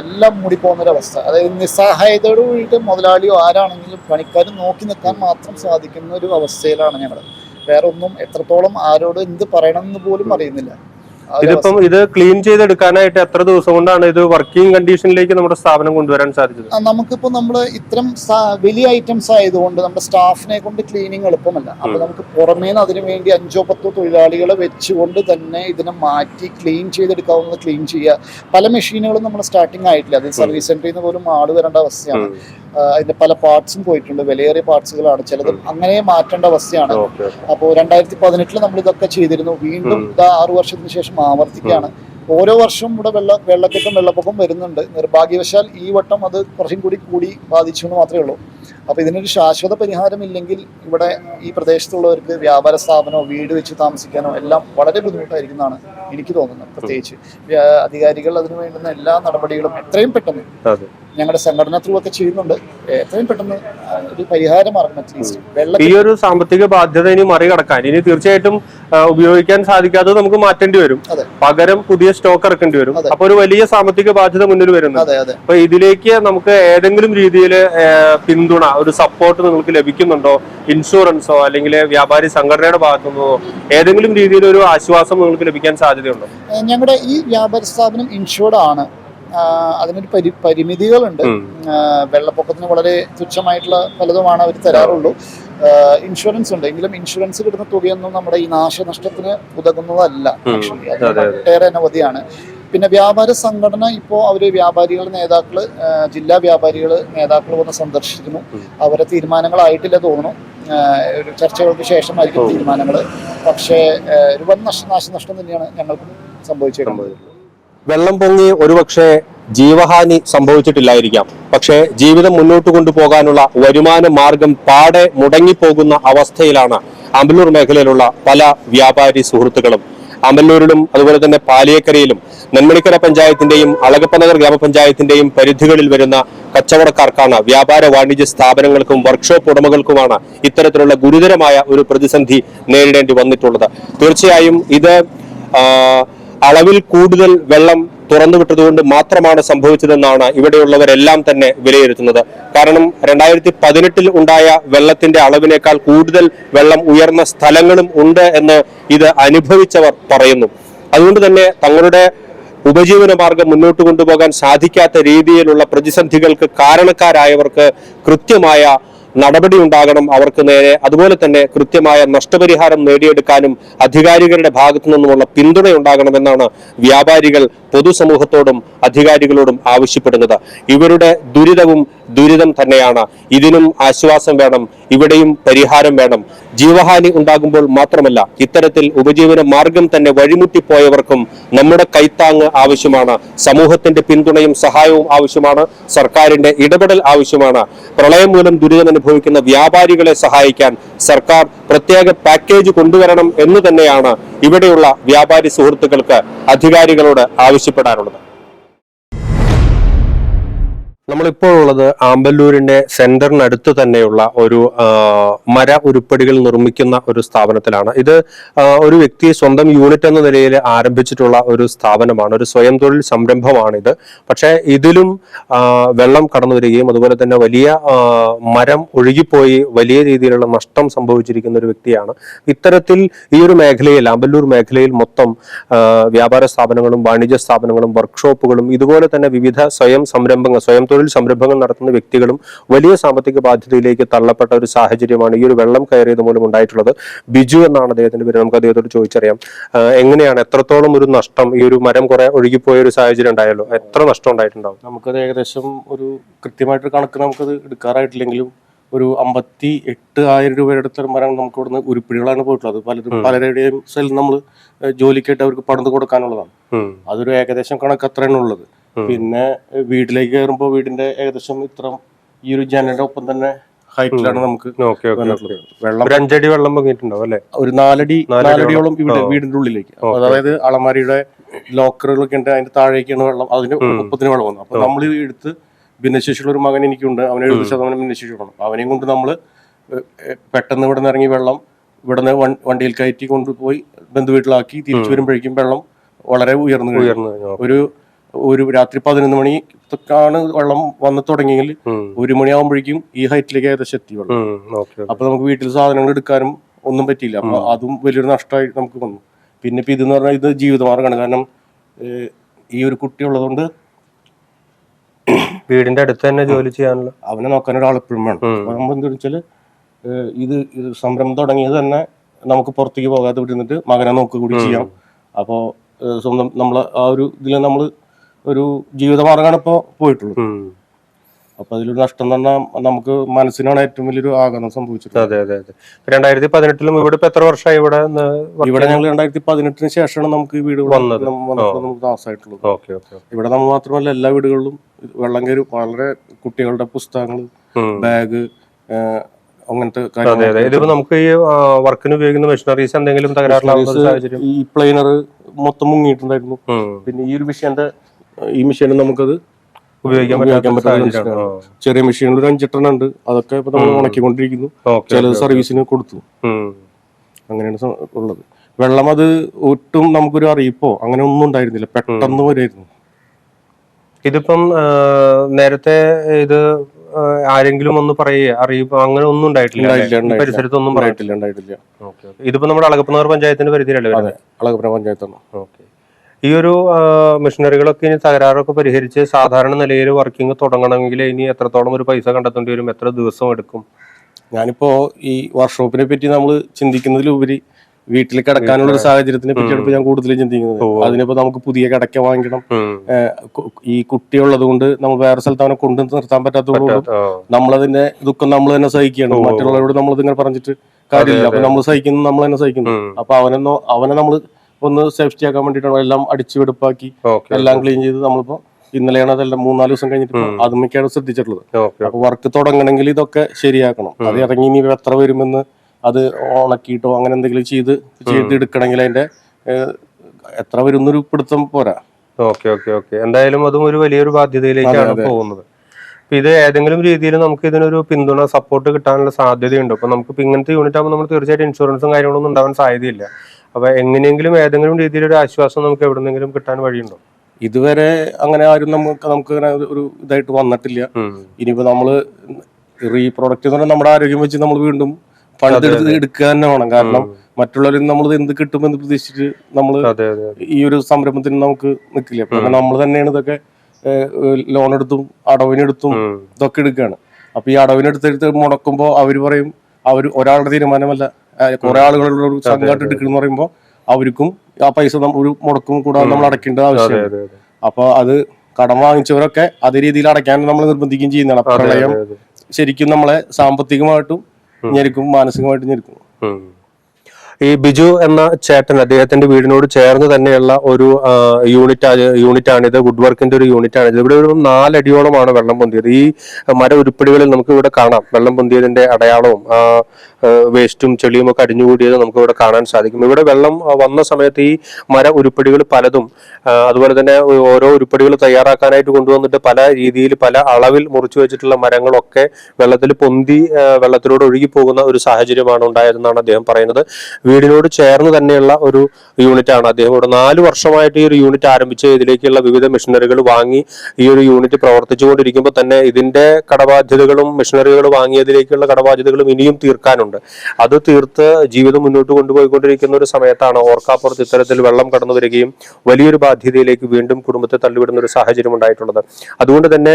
എല്ലാം മൂടിപ്പോകുന്ന ഒരു അവസ്ഥ അതായത് നിസ്സഹായതയോട് കൂടിയിട്ട് മുതലാളിയോ ആരാണെങ്കിലും പണിക്കാരും നോക്കി നിൽക്കാൻ മാത്രം സാധിക്കുന്ന ഒരു അവസ്ഥയിലാണ് ഞങ്ങൾ വേറെ ഒന്നും എത്രത്തോളം ആരോട് എന്ത് പറയണമെന്ന് പോലും അറിയുന്നില്ല. ഇതിപ്പം ഇത് ക്ലീൻ ചെയ്തെടുക്കാനായിട്ട് എത്ര ദിവസം കൊണ്ടാണ് ഇത് വർക്കിംഗ് കണ്ടീഷനിലേക്ക് നമ്മുടെ സ്ഥാപനം കൊണ്ടുവരാൻ സാധിച്ചത്? നമുക്കിപ്പോ നമ്മൾ ഇത്തരം വലിയ ഐറ്റംസ് ആയതുകൊണ്ട് നമ്മുടെ സ്റ്റാഫിനെ കൊണ്ട് ക്ലീനിങ് എളുപ്പമല്ല. അപ്പൊ നമുക്ക് പുറമേ നിന്ന് അതിനു വേണ്ടി അഞ്ചോ പത്തോ തൊഴിലാളികളെ വെച്ചുകൊണ്ട് തന്നെ ഇതിനെ മാറ്റി ക്ലീൻ ചെയ്തെടുക്കാവുന്നത് ക്ലീൻ ചെയ്യുക. പല മെഷീനുകളും നമ്മൾ സ്റ്റാർട്ടിങ് ആയിട്ടില്ല. അതിൽ സർവീസ് സെന്ററിൽ നിന്ന് പോലും ആൾ വരേണ്ട അവസ്ഥയാണ്. അതിന്റെ പല പാർട്സും പോയിട്ടുണ്ട്. വിലയേറിയ പാർട്സുകളാണ് ചിലത് അങ്ങനെ മാറ്റേണ്ട അവസ്ഥയാണ്. അപ്പോൾ രണ്ടായിരത്തി പതിനെട്ടിൽ നമ്മൾ ഇതൊക്കെ ചെയ്തിരുന്നു. വീണ്ടും ആറു വർഷത്തിന് ശേഷം ആവർത്തിക്കുകയാണ്. ഓരോ വർഷവും ഇവിടെ വെള്ള വെള്ളക്കെട്ടും വെള്ളപ്പൊക്കം വരുന്നുണ്ട്. നിർഭാഗ്യവശാൽ ഈ വട്ടം അത് കുറച്ചും കൂടി കൂടി ബാധിച്ചു എന്ന് മാത്രമേ ഉള്ളൂ. അപ്പോൾ ഇതിനൊരു ശാശ്വത പരിഹാരം ഇല്ലെങ്കിൽ ഇവിടെ ഈ പ്രദേശത്തുള്ളവർക്ക് വ്യാപാര സ്ഥാപനമോ വീട് വെച്ച് താമസിക്കാനോ എല്ലാം വളരെ ബുദ്ധിമുട്ടായിരിക്കുന്നതാണ്. എനിക്ക് തോന്നുന്നു പ്രത്യേകിച്ച്. അധികാരികൾ അതിനു വേണ്ടുന്ന എല്ലാ നടപടികളും എത്രയും പെട്ടെന്ന് ഞങ്ങളുടെ സംഘടന ത്രൂ ഒക്കെ ചെയ്യുന്നുണ്ട്. എത്രയും പെട്ടെന്ന് ഒരു പരിഹാരമാർഗം അറ്റ്ലീസ്റ്റ് ഈ ഒരു സാമ്പത്തിക ബാധ്യത ഇനി മറികടക്കാൻ. ഇനി തീർച്ചയായിട്ടും ഉപയോഗിക്കാൻ സാധിക്കാതെ നമുക്ക് മാറ്റേണ്ടി വരും. പകരം പുതിയ സ്റ്റോക്ക് ഇറക്കേണ്ടി വരും. അപ്പൊ ഒരു വലിയ സാമ്പത്തിക ബാധ്യത മുന്നിൽ വരുന്നു. അപ്പൊ ഇതിലേക്ക് നമുക്ക് ഏതെങ്കിലും രീതിയിൽ പിന്തുണ ഒരു സപ്പോർട്ട് നിങ്ങൾക്ക് ലഭിക്കുന്നുണ്ടോ? ഇൻഷുറൻസോ അല്ലെങ്കിൽ വ്യാപാരി സംഘടനയുടെ ഭാഗത്തുനിന്നോ? ഏതെങ്കിലും രീതിയിൽ ഒരു ആശ്വാസം നിങ്ങൾക്ക് ലഭിക്കാൻ സാധ്യതയുണ്ടോ? ഞങ്ങളുടെ ഈ വ്യാപാര സ്ഥാപനം ഇൻഷുർഡ് ആണ്. അതിനൊരു പരി പരിമിതികളുണ്ട്. വെള്ളപ്പൊക്കത്തിന് വളരെ തുച്ഛമായിട്ടുള്ള പലതുമാണ് അവർ തരാറുള്ളൂ. ഇൻഷുറൻസ് ഉണ്ട്. എങ്കിലും ഇൻഷുറൻസ് കിട്ടുന്ന തുകയൊന്നും നമ്മുടെ ഈ നാശനഷ്ടത്തിന് ഉതകുന്നതല്ല. ആക്ച്വലി അത്. ഒട്ടേറെ അനവധിയാണ്. പിന്നെ വ്യാപാര സംഘടന ഇപ്പോൾ അവർ വ്യാപാരികൾ നേതാക്കൾ ജില്ലാ വ്യാപാരികൾ നേതാക്കൾ വന്ന് സന്ദർശിക്കുന്നു. അവരെ തീരുമാനങ്ങളായിട്ടില്ല തോന്നുന്നു. ഒരു ചർച്ചകൾക്ക് ശേഷമായിരിക്കും. തീരുമാനങ്ങൾ പക്ഷേ ഒരു വൻ നഷ്ട നാശനഷ്ടം തന്നെയാണ് ഞങ്ങൾക്കും സംഭവിച്ചിട്ടുള്ളത് വെള്ളം പൊങ്ങി ഒരുപക്ഷെ ജീവഹാനി സംഭവിച്ചിട്ടില്ലായിരിക്കാം. പക്ഷേ ജീവിതം മുന്നോട്ട് കൊണ്ടുപോകാനുള്ള വരുമാന മാർഗം പാടെ മുടങ്ങിപ്പോകുന്ന അവസ്ഥയിലാണ് അമ്പലൂർ മേഖലയിലുള്ള പല വ്യാപാരി സുഹൃത്തുക്കളും ആമ്പല്ലൂരിലും അതുപോലെ തന്നെ പാലിയക്കരയിലും നെന്മണിക്കര പഞ്ചായത്തിന്റെയും അളകപ്പനഗർ ഗ്രാമപഞ്ചായത്തിന്റെയും പരിധികളിൽ വരുന്ന കച്ചവടക്കാർക്കാണ് വ്യാപാര വാണിജ്യ സ്ഥാപനങ്ങൾക്കും വർക്ക്ഷോപ്പ് ഉടമകൾക്കുമാണ് ഇത്തരത്തിലുള്ള ഗുരുതരമായ ഒരു പ്രതിസന്ധി നേരിടേണ്ടി വന്നിട്ടുള്ളത്. തീർച്ചയായും ഇത് അളവിൽ കൂടുതൽ വെള്ളം തുറന്നുവിട്ടതുകൊണ്ട് മാത്രമാണ് സംഭവിച്ചതെന്നാണ് ഇവിടെയുള്ളവരെല്ലാം തന്നെ വിലയിരുത്തുന്നത്. കാരണം രണ്ടായിരത്തി പതിനെട്ടിൽ ഉണ്ടായ വെള്ളത്തിന്റെ അളവിനേക്കാൾ കൂടുതൽ വെള്ളം ഉയർന്ന സ്ഥലങ്ങളും ഉണ്ട് എന്ന് ഇത് അനുഭവിച്ചവർ പറയുന്നു. അതുകൊണ്ട് തന്നെ തങ്ങളുടെ ഉപജീവന മാർഗം മുന്നോട്ട് കൊണ്ടുപോകാൻ സാധിക്കാത്ത രീതിയിലുള്ള പ്രതിസന്ധികൾക്ക് കാരണക്കാരായവർക്ക് കൃത്യമായ നടപടി ഉണ്ടാകണം അവർക്ക് നേരെ. അതുപോലെ തന്നെ കൃത്യമായ നഷ്ടപരിഹാരം നേടിയെടുക്കാനും അധികാരികളുടെ ഭാഗത്തു നിന്നുമുള്ള പിന്തുണ ഉണ്ടാകണമെന്നാണ് വ്യാപാരികൾ പൊതുസമൂഹത്തോടും അധികാരികളോടും ആവശ്യപ്പെടുന്നത്. ഇവരുടെ ദുരിതവും ദുരിതം തന്നെയാണ്. ഇതിനും ആശ്വാസം വേണം ഇവിടെയും പരിഹാരം വേണം. ജീവഹാനി ഉണ്ടാകുമ്പോൾ മാത്രമല്ല ഇത്തരത്തിൽ ഉപജീവന മാർഗം തന്നെ വഴിമുട്ടിപ്പോയവർക്കും നമ്മുടെ കൈത്താങ് ആവശ്യമാണ്. സമൂഹത്തിന്റെ പിന്തുണയും സഹായവും ആവശ്യമാണ്. സർക്കാരിന്റെ ഇടപെടൽ ആവശ്യമാണ്. പ്രളയം മൂലം ദുരിതം അനുഭവിക്കുന്ന വ്യാപാരികളെ സഹായിക്കാൻ സർക്കാർ പ്രത്യേക പാക്കേജ് കൊണ്ടുവരണം എന്ന് തന്നെയാണ് ഇവിടെയുള്ള വ്യാപാരി സുഹൃത്തുക്കൾക്ക് അധികാരികളോട് ആവശ്യപ്പെടാനുള്ളത് നമ്മളിപ്പോൾ ഉള്ളത് ആമ്പല്ലൂരിന്റെ സെന്ററിനടുത്ത് തന്നെയുള്ള ഒരു മര ഉരുപ്പടികൾ നിർമ്മിക്കുന്ന ഒരു സ്ഥാപനത്തിലാണ്. ഇത് ഒരു വ്യക്തി സ്വന്തം യൂണിറ്റ് എന്ന നിലയിൽ ആരംഭിച്ചിട്ടുള്ള ഒരു സ്ഥാപനമാണ്. ഒരു സ്വയം തൊഴിൽ സംരംഭമാണിത്. പക്ഷേ ഇതിലും വെള്ളം കടന്നു വരികയും അതുപോലെ തന്നെ വലിയ മരം ഒഴുകിപ്പോയി വലിയ രീതിയിലുള്ള നഷ്ടം സംഭവിച്ചിരിക്കുന്ന ഒരു വ്യക്തിയാണ്. ഇത്തരത്തിൽ ഈ ഒരു മേഖലയിൽ ആമ്പല്ലൂർ മേഖലയിൽ മൊത്തം വ്യാപാര സ്ഥാപനങ്ങളും വാണിജ്യ സ്ഥാപനങ്ങളും വർക്ക്ഷോപ്പുകളും ഇതുപോലെ തന്നെ വിവിധ സ്വയം സംരംഭങ്ങൾ സ്വയം തൊഴിൽ സംരംഭങ്ങൾ നടത്തുന്ന വ്യക്തികളും വലിയ സാമ്പത്തിക ബാധ്യതയിലേക്ക് തള്ളപ്പെട്ട ഒരു സാഹചര്യമാണ് ഈ ഒരു വെള്ളം കയറിയത് മൂലം ഉണ്ടായിട്ടുള്ളത്. ബിജു എന്നാണ് അദ്ദേഹത്തിന്റെ പേര്. നമുക്ക് അദ്ദേഹത്തോട് ചോദിച്ചറിയാം. എങ്ങനെയാണ് എത്രത്തോളം ഒരു നഷ്ടം ഈ ഒരു മരം കുറെ ഒഴുകിപ്പോയ ഒരു സാഹചര്യം ഉണ്ടായല്ലോ? എത്ര നഷ്ടം ഉണ്ടായിട്ടുണ്ടാവും? നമുക്കത് ഏകദേശം ഒരു കൃത്യമായിട്ട് കണക്ക് നമുക്കത് എടുക്കാറായിട്ടില്ലെങ്കിലും ഒരു അമ്പത്തി എട്ട് ആയിരം രൂപയുടെ അടുത്ത മരം നമുക്ക് ഇവിടുന്ന് ഉരുപ്പിടികളാണ് പോയിട്ടുള്ളത്. പലരും പലരുടെയും സെൽ നമ്മൾ ജോലിക്കായിട്ട് അവർക്ക് പണിത് കൊടുക്കാനുള്ളതാണ്. അതൊരു ഏകദേശം കണക്ക് അത്രയാണ് ഉള്ളത്. പിന്നെ വീട്ടിലേക്ക് കയറുമ്പോൾ വീടിന്റെ ഏകദേശം ഇത്ര ഈ ഒരു ജനലിന്റെ ഒപ്പം തന്നെ ഹൈറ്റിലാണ് നമുക്ക് വെള്ളം അഞ്ചടി വെള്ളം പൊങ്ങിയിട്ടുണ്ടാവും അല്ലെ? ഒരു നാലടി നാലടി നാലടിയോളം ഇവിടെ വീടിന്റെ ഉള്ളിലേക്ക്. അതായത് അളമാരിയുടെ ലോക്കറുകളൊക്കെ ഉണ്ട് അതിന്റെ താഴേക്കാണ് വെള്ളം. അതിന് ഉം. ഒപ്പത്തിന് വെള്ളം വന്നു. അപ്പൊ നമ്മൾ എടുത്ത് ഭിന്നശേഷിയുള്ള ഒരു മകൻ എനിക്കുണ്ട്. അവന് എഴുപത് ശതമാനം ഭിന്നശേഷി വേണം അവനെയും കൊണ്ട് നമ്മൾ പെട്ടെന്ന് ഇവിടെ നിന്ന് ഇറങ്ങി വെള്ളം ഇവിടെ നിന്ന് വണ്ടിയിൽ കയറ്റി കൊണ്ടുപോയി ബന്ധുവീട്ടിലാക്കി തിരിച്ചു വരുമ്പോഴേക്കും വെള്ളം വളരെ ഉയർന്നു ഉയർന്നു കഴിഞ്ഞു. ഒരു ഒരു രാത്രി പതിനൊന്ന് മണിക്കാണ് വെള്ളം വന്നു തുടങ്ങിയെങ്കിൽ. ഒരു മണിയാകുമ്പോഴേക്കും ഈ ഹൈറ്റിലേക്ക് ഏകദേശം എത്തി വെള്ളം. അപ്പൊ നമുക്ക് വീട്ടിൽ സാധനങ്ങൾ എടുക്കാനും ഒന്നും പറ്റിയില്ല. അപ്പൊ അതും വലിയൊരു നഷ്ടമായി നമുക്ക് വന്നു. പിന്നെ ഇപ്പൊ ഇതെന്ന് പറഞ്ഞാൽ ഇത് ജീവിതമാർഗമാണ് കാരണം ഈ ഒരു കുട്ടി ഉള്ളതുകൊണ്ട് വീടിന്റെ അടുത്ത് തന്നെ ജോലി ചെയ്യാനുള്ള അവനെ നോക്കാൻ ഒരാൾ എപ്പോഴും വേണം. നമ്മൾ വെച്ചാൽ ഇത് സംരംഭം തുടങ്ങിയത് തന്നെ നമുക്ക് പുറത്തേക്ക് പോകാതെ വിടുന്നിട്ട് മകനെ നോക്കുക കൂടി ചെയ്യാം. അപ്പോൾ സ്വന്തം നമ്മൾ ആ ഒരു ഇതിൽ നമ്മൾ ഒരു ജീവിതമാർഗമാണ് ഇപ്പോൾ പോയിട്ടുള്ളത്. അപ്പൊ അതിലൊരു നഷ്ടം തന്നെ നമുക്ക് മനസ്സിനാണ് ഏറ്റവും വലിയൊരു ആഘാതം സംഭവിച്ചിട്ടുള്ളത്. അതെ അതെ അതെ. രണ്ടായിരത്തി പതിനെട്ടിലും ഇവിടെ ഇപ്പൊ എത്ര വർഷമായി ഇവിടെ ഇവിടെ ഞങ്ങൾ രണ്ടായിരത്തി പതിനെട്ടിന് ശേഷമാണ് നമുക്ക് ഈ വീട് വന്നത്. നമുക്ക് താമസമായിട്ടുള്ളത് ഇവിടെ നമ്മൾ മാത്രമല്ല എല്ലാ വീടുകളിലും വെള്ളം കയറി വളരെ കുട്ടികളുടെ പുസ്തകങ്ങൾ ബാഗ് അങ്ങനത്തെ ഇതിപ്പോ നമുക്ക് ഈ വർക്കിന് ഉപയോഗിക്കുന്ന മെഷീനറീസ് എന്തെങ്കിലും തകരാറിലാവുന്ന ഒരു സാഹചര്യം? ഈ പ്ലെയിനർ മൊത്തം മുങ്ങിയിട്ടുണ്ടായിരുന്നു. പിന്നെ ഈ ഒരു മെഷീന്റെ ഈ മെഷീനും നമുക്കത് ഉപയോഗിക്കാൻ പറ്റാത്ത. ചെറിയ മെഷീനിൽ ഒരു അഞ്ചെട്ടെണ്ണം ഉണ്ട്. അതൊക്കെ ഇപ്പൊ നമ്മൾ ഉണക്കിക്കൊണ്ടിരിക്കുന്നു. ചില ചിലത് സർവീസിന് കൊടുത്തു. അങ്ങനെയാണ് ഉള്ളത്. വെള്ളം അത് ഒട്ടും നമുക്കൊരു അറിയിപ്പോ അങ്ങനെ ഒന്നും ഉണ്ടായിരുന്നില്ല. പെട്ടെന്ന് വരുമായിരുന്നു ഇതിപ്പം നേരത്തെ ഇത് ആരെങ്കിലും ഒന്ന് പറയുക അറിയിപ്പോ അങ്ങനെ ഒന്നും ഉണ്ടായിട്ടില്ല. പരിസരത്തൊന്നും പറയത്തില്ല ഉണ്ടായിട്ടില്ല ഇതിപ്പോ നമ്മുടെ അളകപ്പനഗർ പഞ്ചായത്തിന്റെ പരിധിയിലല്ലേ വരുന്നത്? പഞ്ചായത്താണ്. ഓക്കെ. ഈ ഒരു മിഷനറികളൊക്കെ ഇനി തകരാറൊക്കെ പരിഹരിച്ച് സാധാരണ നിലയിൽ വർക്കിംഗ് തുടങ്ങണമെങ്കിൽ ഇനി എത്രത്തോളം ഒരു പൈസ കണ്ടെത്തേണ്ടി വരും? എത്ര ദിവസം എടുക്കും? ഞാനിപ്പോ ഈ വർക്ക്ഷോപ്പിനെ പറ്റി നമ്മൾ ചിന്തിക്കുന്നതിലുപരി വീട്ടിൽ കിടക്കാനുള്ള ഒരു സാഹചര്യത്തിനെ പറ്റിയാണ് ഞാൻ കൂടുതലും ചിന്തിക്കുന്നത്. അതിനിപ്പോ നമുക്ക് പുതിയ കിടക്ക വാങ്ങിക്കണം. ഈ കുട്ടിയുള്ളത് കൊണ്ട് നമ്മൾ വേറെ സ്ഥലത്ത് അവനെ കൊണ്ടു നിർത്താൻ പറ്റാത്തതുകൊണ്ട്. നമ്മളതിന്റെ ദുഃഖം നമ്മൾ തന്നെ സഹിക്കുകയാണ്. ഓ. മറ്റുള്ളവരോട് നമ്മൾ പറഞ്ഞിട്ട് കാര്യമില്ല. അപ്പൊ നമ്മൾ സഹിക്കുന്നു നമ്മൾ തന്നെ സഹിക്കുന്നു. അപ്പൊ അവനെന്നോ അവനെ നമ്മൾ ഒന്ന് സേഫ്റ്റി ആക്കാൻ വേണ്ടിയിട്ടാണ് എല്ലാം അടിച്ചു വെടുപ്പാക്കി എല്ലാം ക്ലീൻ ചെയ്ത് നമ്മളിപ്പോ ഇന്നലെയാണ് അതെല്ലാം മൂന്നാൽ ദിവസം കഴിഞ്ഞിട്ട് അതുമൊക്കെയാണ് ശ്രദ്ധിച്ചിട്ടുള്ളത്. അപ്പൊ വർക്ക് തുടങ്ങണമെങ്കിൽ ഇതൊക്കെ ശരിയാക്കണം. അത് ഇറങ്ങി ഇനി എത്ര വരുമെന്ന് അത് ഉണക്കിയിട്ടോ അങ്ങനെ എന്തെങ്കിലും ചെയ്ത് ചെയ്ത് എടുക്കണമെങ്കിൽ അതിന്റെ എത്ര വരുന്നൊരു പിടുത്തം പോരാ. ഓക്കെ ഓക്കെ ഓക്കെ എന്തായാലും അതും ഒരു വലിയൊരു ബാധ്യതയിലേക്കാണ് പോകുന്നത്. അപ്പൊ ഇത് ഏതെങ്കിലും രീതിയിൽ നമുക്ക് ഇതിനൊരു പിന്തുണ സപ്പോർട്ട് കിട്ടാനുള്ള സാധ്യതയുണ്ട്. അപ്പൊ നമുക്ക് ഇങ്ങനത്തെ യൂണിറ്റ് ആകുമ്പോൾ നമ്മൾ തീർച്ചയായിട്ടും ഇൻഷുറൻസും കാര്യങ്ങളൊന്നും ഉണ്ടാവാൻ സാധ്യതയില്ല. അപ്പൊ എങ്ങനെയെങ്കിലും ഏതെങ്കിലും രീതിയിലൊരു ആശ്വാസം നമുക്ക് എവിടെന്നെങ്കിലും കിട്ടാൻ വഴിയുണ്ടോ? ഇതുവരെ അങ്ങനെ ആരും നമുക്ക് നമുക്ക് അങ്ങനെ ഒരു ഇതായിട്ട് വന്നിട്ടില്ല. ഇനിയിപ്പോ നമ്മൾ റീപ്രൊഡക്റ്റ് എന്ന് പറഞ്ഞാൽ നമ്മുടെ ആരോഗ്യം വെച്ച് നമ്മൾ വീണ്ടും പണ്ട് എടുക്കുക തന്നെ വേണം. കാരണം മറ്റുള്ളവരിൽ നമ്മൾ എന്ത് കിട്ടുമെന്ന് പ്രതീക്ഷിച്ചിട്ട് നമ്മൾ ഈ ഒരു സംരംഭത്തിന് നമുക്ക് നിൽക്കില്ല നമ്മൾ തന്നെയാണ് ഇതൊക്കെ ലോൺ എടുത്തും അടവിനെടുത്തും. ഇതൊക്കെ എടുക്കുകയാണ് അപ്പൊ ഈ അടവിനെടുത്തെടുത്ത് മുടക്കുമ്പോൾ അവർ പറയും അവർ ഒരാളുടെ തീരുമാനമല്ല കുറെ ആളുകളുടെ ഒരു സംഘമായിട്ട് എടുക്കണമെന്ന് പറയുമ്പോൾ അവർക്കും ആ പൈസ ഒരു മുടക്കും കൂടാതെ നമ്മൾ അടയ്ക്കേണ്ട ആവശ്യം. ആവശ്യമുണ്ട് അപ്പൊ അത് കടം വാങ്ങിച്ചവരൊക്കെ അതേ രീതിയിൽ അടയ്ക്കാൻ നമ്മൾ നിർബന്ധിക്കുകയും ചെയ്യുന്നതാണ്. പ്രളയം. ശരിക്കും നമ്മളെ സാമ്പത്തികമായിട്ടും ഞെരുക്കും മാനസികമായിട്ടും ഞെരുക്കും. ഈ ബിജു എന്ന ചേട്ടൻ അദ്ദേഹത്തിന്റെ വീടിനോട് ചേർന്ന് തന്നെയുള്ള ഒരു യൂണിറ്റ് യൂണിറ്റ് ആണിത് വുഡ് വർക്കിന്റെ ഒരു യൂണിറ്റ് ആണിത് ഇവിടെ ഒരു നാലടിയോളമാണ് വെള്ളം പൊന്തിയത്. ഈ മര ഉരുപ്പടികളിൽ നമുക്ക് ഇവിടെ കാണാം. വെള്ളം പൊന്തിയതിന്റെ അടയാളവും വേസ്റ്റും ചെളിയും ഒക്കെ അടിഞ്ഞുകൂടിയത് നമുക്ക് ഇവിടെ കാണാൻ സാധിക്കും. ഇവിടെ വെള്ളം വന്ന സമയത്ത് ഈ മര ഉരുപ്പടികൾ പലതും അതുപോലെ തന്നെ ഓരോ ഉരുപ്പടികൾ തയ്യാറാക്കാനായിട്ട് കൊണ്ടുവന്നിട്ട് പല രീതിയിൽ പല അളവിൽ മുറിച്ചു വെച്ചിട്ടുള്ള മരങ്ങളൊക്കെ വെള്ളത്തിൽ പൊന്തി വെള്ളത്തിലൂടെ ഒഴുകി പോകുന്ന ഒരു സാഹചര്യമാണ് ഉണ്ടായതെന്നാണ് അദ്ദേഹം പറയുന്നത്. വീടിനോട് ചേർന്ന് തന്നെയുള്ള ഒരു യൂണിറ്റ് ആണ് അദ്ദേഹം. ഇവിടെ നാല് വർഷമായിട്ട് ഈ ഒരു യൂണിറ്റ് ആരംഭിച്ച് ഇതിലേക്കുള്ള വിവിധ മെഷീനറികൾ വാങ്ങി ഈ ഒരു യൂണിറ്റ് പ്രവർത്തിച്ചുകൊണ്ടിരിക്കുമ്പോൾ തന്നെ ഇതിന്റെ കടബാധ്യതകളും മെഷീനറികൾ വാങ്ങിയതിലേക്കുള്ള കടബാധ്യതകളും ഇനിയും തീർക്കാനുണ്ട്. അത് തീർത്ത് ജീവിതം മുന്നോട്ട് കൊണ്ടുപോയിക്കൊണ്ടിരിക്കുന്ന ഒരു സമയത്താണ് ഓർക്കാപ്പുറത്ത് ഇത്തരത്തിൽ വെള്ളം കടന്നു വരികയും വലിയൊരു ബാധ്യതയിലേക്ക് വീണ്ടും കുടുംബത്തെ തള്ളിവിടുന്ന ഒരു സാഹചര്യം ഉണ്ടായിട്ടുള്ളത്. അതുകൊണ്ട് തന്നെ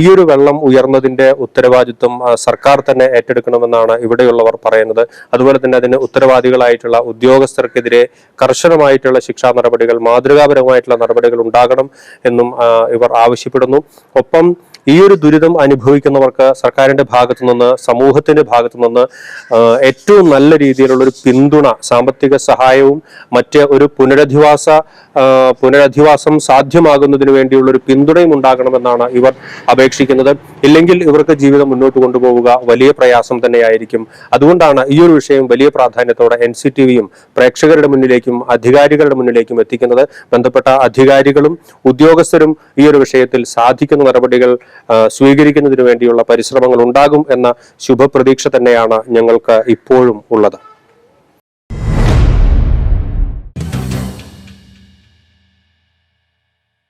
ഈ ഒരു വെള്ളം ഉയർന്നതിന്റെ ഉത്തരവാദിത്വം സർക്കാർ തന്നെ ഏറ്റെടുക്കണമെന്നാണ് ഇവിടെയുള്ളവർ പറയുന്നത്. അതുപോലെ തന്നെ അതിന് ഉത്തരവാദികളായിട്ടുള്ള ഉദ്യോഗസ്ഥർക്കെതിരെ കർശനമായിട്ടുള്ള ശിക്ഷാ നടപടികൾ മാതൃകാപരമായിട്ടുള്ള നടപടികൾ ഉണ്ടാകണം എന്നും ഇവർ ആവശ്യപ്പെടുന്നു. ഒപ്പം ഈ ഒരു ദുരിതം അനുഭവിക്കുന്നവർക്ക് സർക്കാരിന്റെ ഭാഗത്തു നിന്ന് സമൂഹത്തിന്റെ ഭാഗത്തു നിന്ന് ഏറ്റവും നല്ല രീതിയിലുള്ള ഒരു പിന്തുണ സാമ്പത്തിക സഹായവും മറ്റ് ഒരു പുനരധിവാസ പുനരധിവാസം സാധ്യമാകുന്നതിന് വേണ്ടിയുള്ള ഒരു പിന്തുണയും ഉണ്ടാകണമെന്നാണ് ഇവർ അപേക്ഷിക്കുന്നത്. ഇല്ലെങ്കിൽ ഇവർക്ക് ജീവിതം മുന്നോട്ട് കൊണ്ടുപോവുക വലിയ പ്രയാസം തന്നെയായിരിക്കും. അതുകൊണ്ടാണ് ഈ ഒരു വിഷയം വലിയ പ്രാധാന്യത്തോടെ എൻ സി ടി വിയും പ്രേക്ഷകരുടെ മുന്നിലേക്കും അധികാരികളുടെ മുന്നിലേക്കും എത്തിക്കുന്നത്. ബന്ധപ്പെട്ട അധികാരികളും ഉദ്യോഗസ്ഥരും ഈ ഒരു വിഷയത്തിൽ സാധിക്കുന്ന നടപടികൾ സ്വീകരിക്കുന്നതിന് വേണ്ടിയുള്ള പരിശ്രമങ്ങൾ ഉണ്ടാകും എന്ന ശുഭപ്രതീക്ഷ തന്നെയാണ് ഞങ്ങൾക്ക് ഇപ്പോഴും ഉള്ളത്.